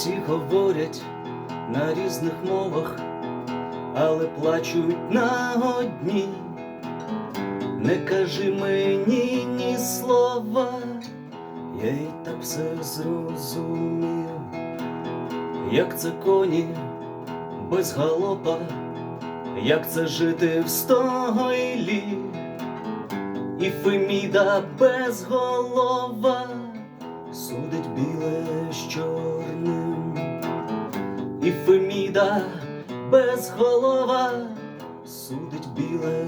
Всі говорять на різних мовах, але плачуть на одній. Не кажи мені ні слова, я і так все зрозумів, як це коні без галопа, як це жити в стойлі, і Феміда без голова судить біле чорним, і Феміда без судить біле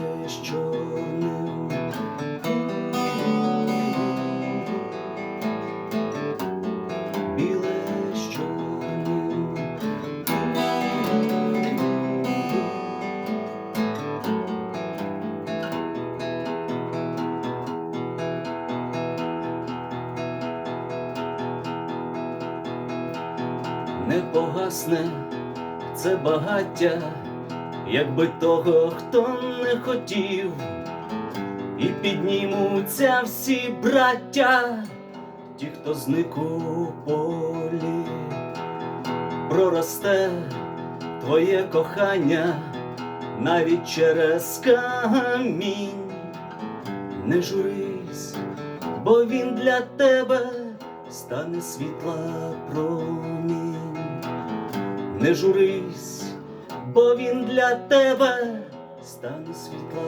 не погасне це багаття, якби того, хто не хотів, і піднімуться всі браття, ті, хто зник у полі, проросте твоє кохання навіть через камінь. Не журись, бо він для тебе стане світла промінь. Не журись, бо він для тебе стане світла.